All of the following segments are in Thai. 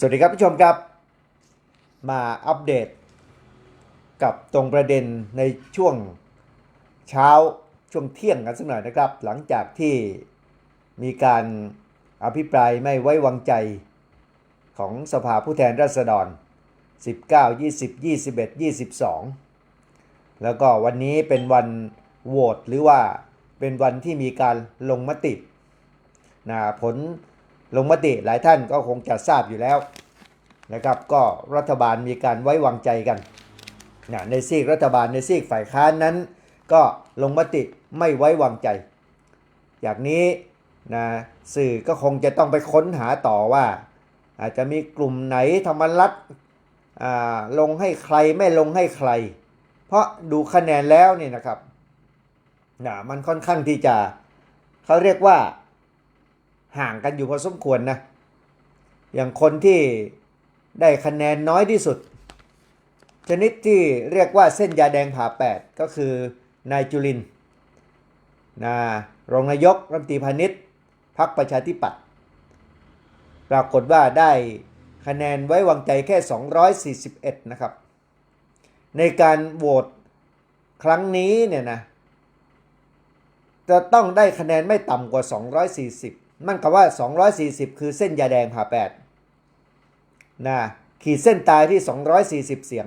สวัสดีครับผู้ชมครับ มาอัปเดต กับตรงประเด็นในช่วงเช้าช่วงเที่ยงกันสักหน่อยนะครับ หลังจากที่มีการอภิปรายไม่ไว้วางใจของสภาผู้แทนราษฎร 19 20 21 22 แล้วก็วันนี้เป็นวันโหวตหรือว่าเป็นวันที่มีการลงมตินะผล ลงมติหลายท่านก็คงจะทราบอยู่แล้วนะครับ ก็รัฐบาลมีการไว้วางใจกันนะในซีกรัฐบาลในซีกฝ่ายค้านนั้น ก็ลงมติไม่ไว้วางใจ อย่างนี้นะสื่อก็คงจะต้องไปค้นหาต่อว่า อาจจะมีกลุ่มไหนธรรมรัฐลงให้ใครไม่ลงให้ใคร เพราะดูคะแนนแล้วเนี่ยนะครับนะมันค่อนข้างที่จะเขาเรียกว่า ห่างกันอยู่พอสมควรนะ อย่างคนที่ได้คะแนนน้อยที่สุด ชนิดที่เรียกว่าเส้นยาแดงผ่าแปดก็คือนายจุลินนะรองนายกรัฐมนตรีพาณิชย์พรรคประชาธิปัตย์ปรากฏว่าได้คะแนนไว้วางใจแค่ 241 นะครับ ในการโหวตครั้งนี้เนี่ยนะจะต้องได้คะแนนไม่ต่ำกว่า 240 มันกับว่า 240 คือเส้นยาแดงผ่าแปดนะขีดเส้นตายที่ 240 เสียง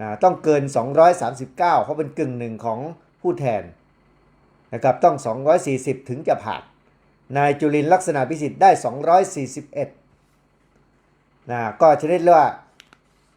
นะต้องเกิน 239 เพราะเป็นกึ่งหนึ่งของผู้แทนนะครับต้อง 240 ถึงจะผ่าน นายจุลินลักษณะพิสิทธิ์ได้ 241นะก็ชนิดว่า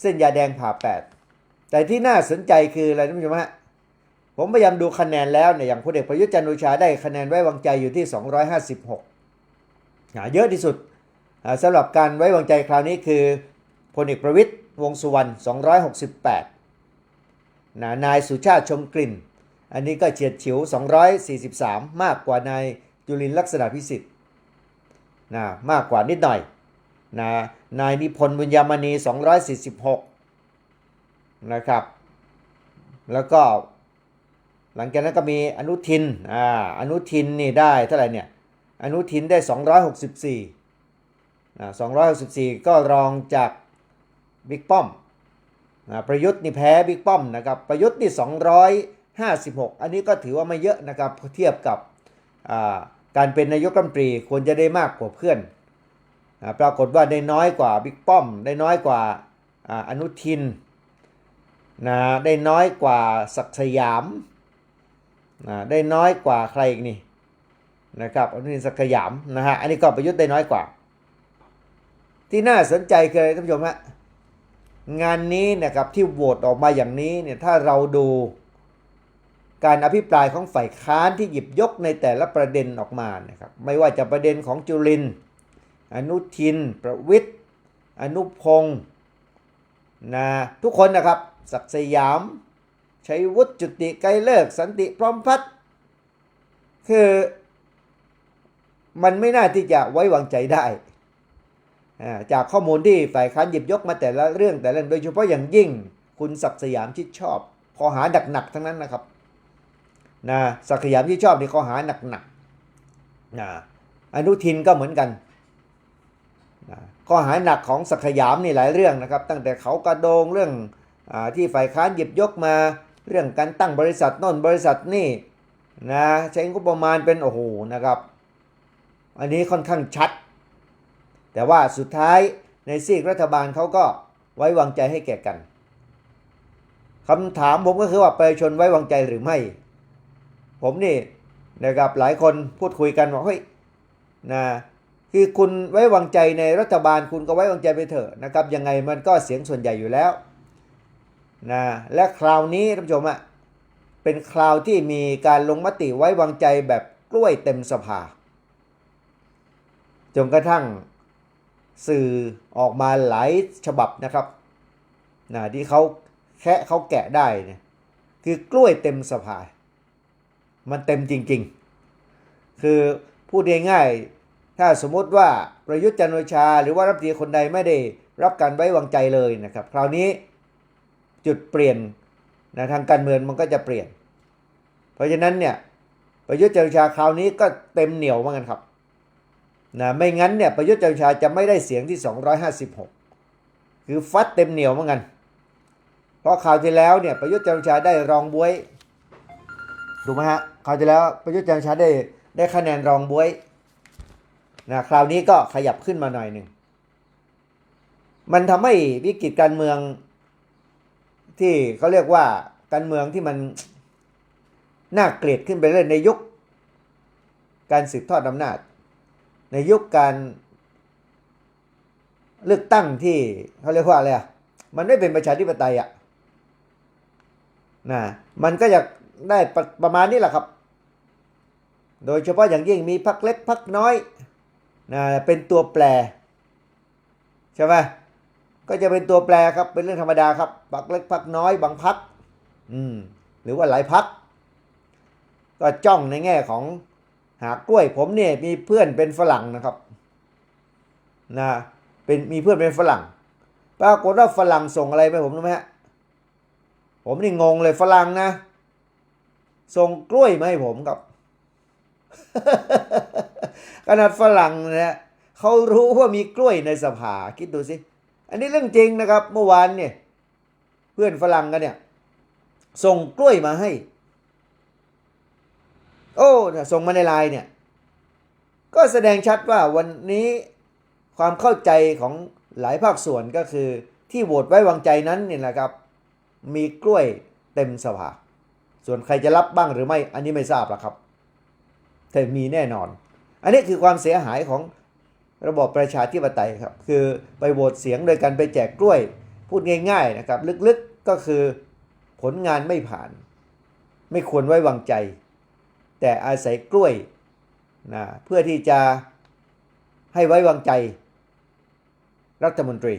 เส้นยาแดงผ่าแปดแต่ที่น่าสนใจคืออะไรท่านผู้ชมฮะ ผมพยายามดูคะแนนแล้วเนี่ยอย่างพลเอกประยุทธ์จันทร์โอชาได้คะแนนไว้วางใจอยู่ที่ 256อ่าเยอะที่สุดอ่าสำหรับการไว้วางใจคราวนี้คือพลเอกประวิทย์วงสุวรรณ 268นะนายสุชาติชมกลิ่น อันนี้ก็เฉียดฉิว 243 มากกว่านายจุลินลักษณะพิสิทธิ์นะมากกว่านิดหน่อยนะนายนิพนธ์บุญยามณี 246 นะครับ แล้วก็ หลังจากนั้นก็มีอนุทินอ่าอนุทินนี่ได้เท่าไหร่เนี่ยอนุทินได้ 264อ่า264 ก็รองจากบิ๊กป้อมอ่าประยุทธ์นี่แพ้บิ๊กป้อมนะครับประยุทธ์นี่ 256 อันนี้ก็ถือว่าไม่เยอะนะครับเทียบกับอ่าการเป็นนายกรัฐมนตรีควรจะได้มากกว่าเพื่อนอ่าปรากฏว่าได้น้อยกว่าบิ๊กป้อม ได้น้อยกว่าอ่าอนุทินนะได้น้อยกว่าศักดิ์สยาม นะได้น้อยกว่าใครอีกนี่นะครับอนุทินศักสยามนะฮะอันนี้ก็ประยุทธ์ได้น้อยกว่า ที่น่าสนใจคืออะไรท่านผู้ชมฮะงานนี้นะครับที่โหวตออกมาอย่างนี้เนี่ยถ้าเราดูการอภิปรายของฝ่ายค้านที่หยิบยกในแต่ละประเด็นออกมานะครับไม่ว่าจะประเด็นของจุลิน อนุทิน ประวิทย์อนุพงศ์นะทุกคนนะครับศักสยาม ชัยวุฒิจุติไกรเลิกสันติพร้อมพัฒคือมันไม่น่าที่จะไว้วางใจได้ จากข้อมูลที่ฝ่ายค้านหยิบยกมาแต่ละเรื่องแต่ละเรื่องโดยเฉพาะอย่างยิ่งคุณศักดิ์สยามที่ชอบข้อหาหนักๆทั้งนั้นนะครับนะศักดิ์สยามที่ชอบนี่ข้อหาหนักๆนะอนุทินก็เหมือนกันนะข้อหาหนักของศักดิ์สยามนี่หลายเรื่องนะครับ ตั้งแต่เขากระโดงเรื่องอที่ฝ่ายค้านหยิบยกมา เรื่องการตั้งบริษัทน่นบริษัทนี่นะใช้งบประมาณเป็นโอ้โหนะครับ อันนี้ค่อนข้างชัด แต่ว่าสุดท้ายในซีกรัฐบาลเขาก็ไว้วางใจให้แก่กันคำถามผมก็คือว่าประชาชนไว้วางใจหรือไม่ ผมนี่นะครับหลายคนพูดคุยกันว่าเฮ้ยนะคือคุณไว้วางใจในรัฐบาลคุณก็ไว้วางใจไปเถอะนะครับยังไงมันก็เสียงส่วนใหญ่อยู่แล้ว นะและคราวนี้ท่านผู้ชมอะเป็นคราวที่มีการลงมติไว้วางใจแบบกล้วยเต็มสภาจนกระทั่งสื่อออกมาหลายฉบับนะครับนะที่เขาแค่เขาแกะได้เนี่ยคือกล้วยเต็มสภามันเต็มจริงๆ คือพูดง่ายๆถ้าสมมติว่าประยุทธ์จันโอชา หรือว่ารัฐมนตรีคนใดไม่ได้รับการไว้วางใจเลยนะครับ คราวนี้ จุดเปลี่ยนนะทางการเมืองมันก็จะเปลี่ยน เพราะฉะนั้นเนี่ยประยุทธ์จันทร์โอชาคราวนี้ก็เต็มเหนียวเหมือนกันครับนะไม่งั้นเนี่ยประยุทธ์จันทร์โอชาจะไม่ได้เสียงที่ 256 คือฟัดเต็มเหนียวเหมือนกัน เพราะคราวที่แล้วเนี่ยประยุทธ์จันทร์โอชาได้รองบวยถูกไหมฮะคราวที่แล้วประยุทธ์จันทร์โอชาได้ได้คะแนนรองบวยนะคราวนี้ก็ขยับขึ้นมาหน่อยหนึ่งมันทำให้วิกฤตการเมือง ที่เขาเรียกว่าการเมืองที่มันน่าเกลียดขึ้นไปเรื่อยในยุค การสืบทอดอำนาจ ในยุคการเลือกตั้งที่เขาเรียกว่าอะไรอะมันไม่เป็นประชาธิปไตยอะนะมันก็จะได้ประประมาณนี้แหละครับ โดยเฉพาะอย่างยิ่งมีพักเล็กพักน้อยนะเป็นตัวแปรใช่ไหม ก็จะเป็นตัวแปรครับเป็นเรื่องธรรมดาครับพักเล็กพักน้อยบางพักอืมหรือว่าหลายพัก ก็จ้องในแง่ของหากล้วยผมเนี่ยมีเพื่อนเป็นฝรั่งนะครับนะเป็นมีเพื่อนเป็นฝรั่งปรากฏว่าฝรั่งส่งอะไรไปผมรู้ไหมฮะผมนี่งงเลยฝรั่งนะ ส่งกล้วยมาให้ผมครับขนาดฝรั่งเนี่ยเขารู้ว่ามีกล้วยในสภาคิดดูสิ อันนี้เรื่องจริงนะครับ เมื่อวานเนี่ยเพื่อนฝรั่งกันเนี่ย ส่งกล้วยมาให้ โอ้ถ้าส่งมาในไลน์เนี่ย ก็แสดงชัดว่าวันนี้ความเข้าใจของหลายภาคส่วนก็คือที่โหวตไว้วางใจนั้นเนี่ยนะครับ มีกล้วยเต็มสภาส่วนใครจะรับบ้างหรือไม่ อันนี้ไม่ทราบละครับ แต่มีแน่นอน อันนี้คือความเสียหายของ ระบอบประชาธิปไตยครับ คือไปโหวตเสียงโดยการไปแจกกล้วย พูดง่าย ๆนะครับ ลึกๆก็คือผลงานไม่ผ่าน ไม่ควรไว้วางใจ แต่อาศัยกล้วยนะเพื่อที่จะให้ไว้วางใจ รัฐมนตรี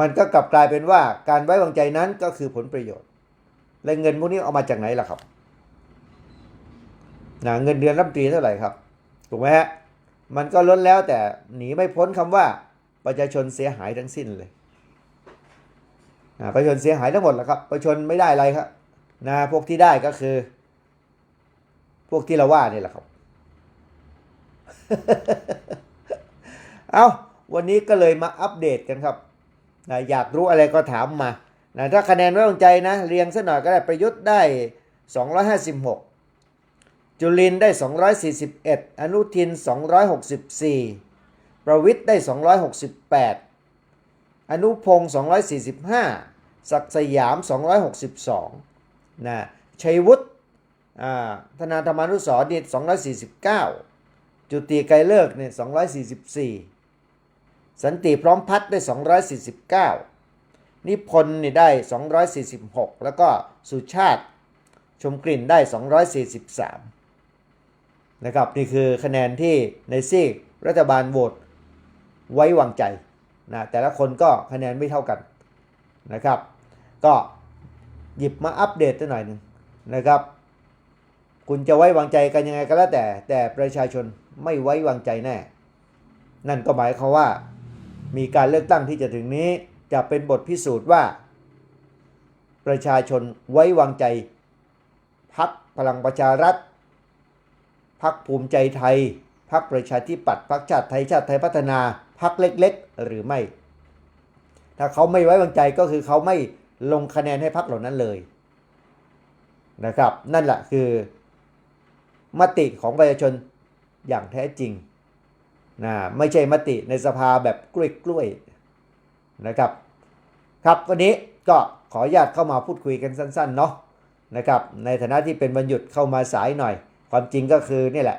มันก็กลับกลายเป็นว่าการไว้วางใจนั้นก็คือผลประโยชน์ และเงินพวกนี้เอามาจากไหนล่ะครับนะเงินเดือนรัฐมนตรีเท่าไหร่ครับถูกไหมฮะ มันก็ล้นแล้วแต่หนีไม่พ้นคำว่าประชาชนเสียหายทั้งสิ้นเลยประชาชนเสียหายทั้งหมดแหละครับ ประชาชนไม่ได้อะไรครับนะพวกที่ได้ก็คือ พวกที่เราว่านี่แหละครับ เอาวันนี้ก็เลยมาอัปเดตกันครับนะอยากรู้อะไรก็ถามมานะถ้าคะแนนไว้วางใจนะ เรียงสักหน่อยก็ได้ประยุทธ์ได้ 256 จุลินได้ 241 อนุทิน 264 ประวิทย์ได้ 268 อนุพงศ์245 ศักสยาม 262 นะชัยวุฒิธนาธรรมานุสรณ์นี่249 จุติไกรเลิกเนี่ย244 สันติพร้อมพัฒได้ 249 นิพนธ์นี่ได้ 246 แล้วก็สุชาติชมกลิ่นได้ 243 นะครับนี่คือคะแนนที่ในซีกรัฐบาลโหวตไว้วางใจนะแต่ละคนก็คะแนนไม่เท่ากันนะครับ ก็หยิบมาอัปเดตหน่อยหนึ่งนะครับ คุณจะไว้วางใจกันยังไงก็แล้วแต่ แต่ประชาชนไม่ไว้วางใจแน่ นั่นก็หมายความว่า มีการเลือกตั้งที่จะถึงนี้จะเป็นบทพิสูจน์ว่า ประชาชนไว้วางใจพักพลังประชารัฐ พักภูมิใจไทย พักประชาธิปัตย์พักชาติไทยชาติไทยพัฒนา พักเล็กๆ หรือไม่ ถ้าเขาไม่ไว้วางใจก็คือเขาไม่ลงคะแนนให้พักเหล่านั้นเลยนะครับ นั่นแหละคือมติของประชาชนอย่างแท้จริงนะไม่ใช่มติในสภาแบบกล้วยๆนะครับ ครับวันนี้ก็ขออนุญาตเข้ามาพูดคุยกันสั้นๆเนาะนะครับ ในฐานะที่เป็นวันหยุดเข้ามาสายหน่อย ความจริงก็คือนี่แหละ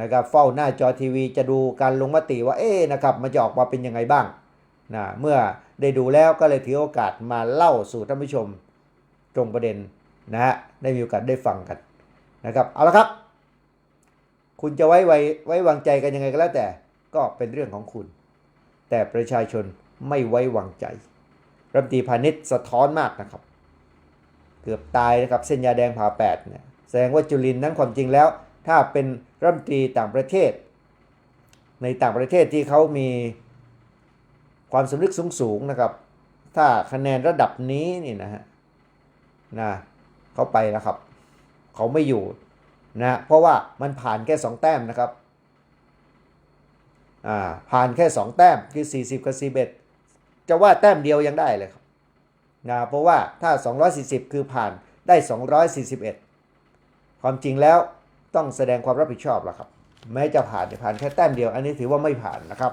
นะครับเฝ้าหน้าจอทีวีจะดูการลงมติว่าเอ๊นะครับมันจะออกมาเป็นยังไงบ้างนะเมื่อได้ดูแล้วก็เลยถือโอกาสมาเล่าสู่ท่านผู้ชมตรงประเด็นนะฮะได้มีโอกาสได้ฟังกันนะครับเอาละครับ คุณจะไว้ไว้ไว้วางใจกันยังไงก็แล้วแต่ก็เป็นเรื่องของคุณ แต่ประชาชนไม่ไว้วางใจรัฐมนตรีพาณิชย์สะท้อนมากนะครับ เกือบตายนะครับเส้นยาแดงผ่าแปดเนี่ย แสดงว่าจุลินนั้นความจริงแล้ว ถ้าเป็นรัฐมนตรีต่างประเทศ ในต่างประเทศที่เขามีความสำนึกสูงๆนะครับ ถ้าคะแนนระดับนี้นี่นะฮะนะเขาไปแล้วครับ เขาไม่อยู่นะเพราะว่ามันผ่านแค่สองแต้มนะครับอ่าผ่านแค่ 2 แต้มคือ 40 กับ 41 จะว่าแต้มเดียวยังได้เลยครับนะเพราะว่าถ้า 240 คือผ่านได้ 241 ความจริงแล้วต้องแสดงความรับผิดชอบแล้วครับ แม้จะผ่านเนี่ยผ่านแค่แต้มเดียว อันนี้ถือว่าไม่ผ่านนะครับ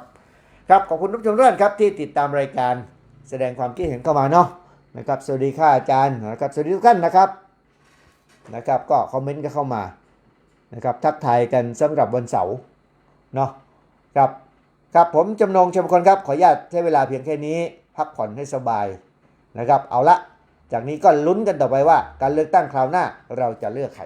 ครับขอบคุณทุกท่านทุกท่านครับที่ติดตามรายการแสดงความคิดเห็นเข้ามาเนาะนะครับ สวัสดีค่ะอาจารย์นะครับ สวัสดีทุกท่านนะครับนะครับ ก็คอมเมนต์ก็เข้ามานะครับทักทายกันสำหรับวันเสาร์เนาะครับครับผมจำนงชมคนครับ ขออนุญาตใช้เวลาเพียงแค่นี้ พักผ่อนให้สบายนะครับ เอาละจากนี้ก็ลุ้นกันต่อไปว่า การเลือกตั้งคราวหน้าเราจะเลือกใคร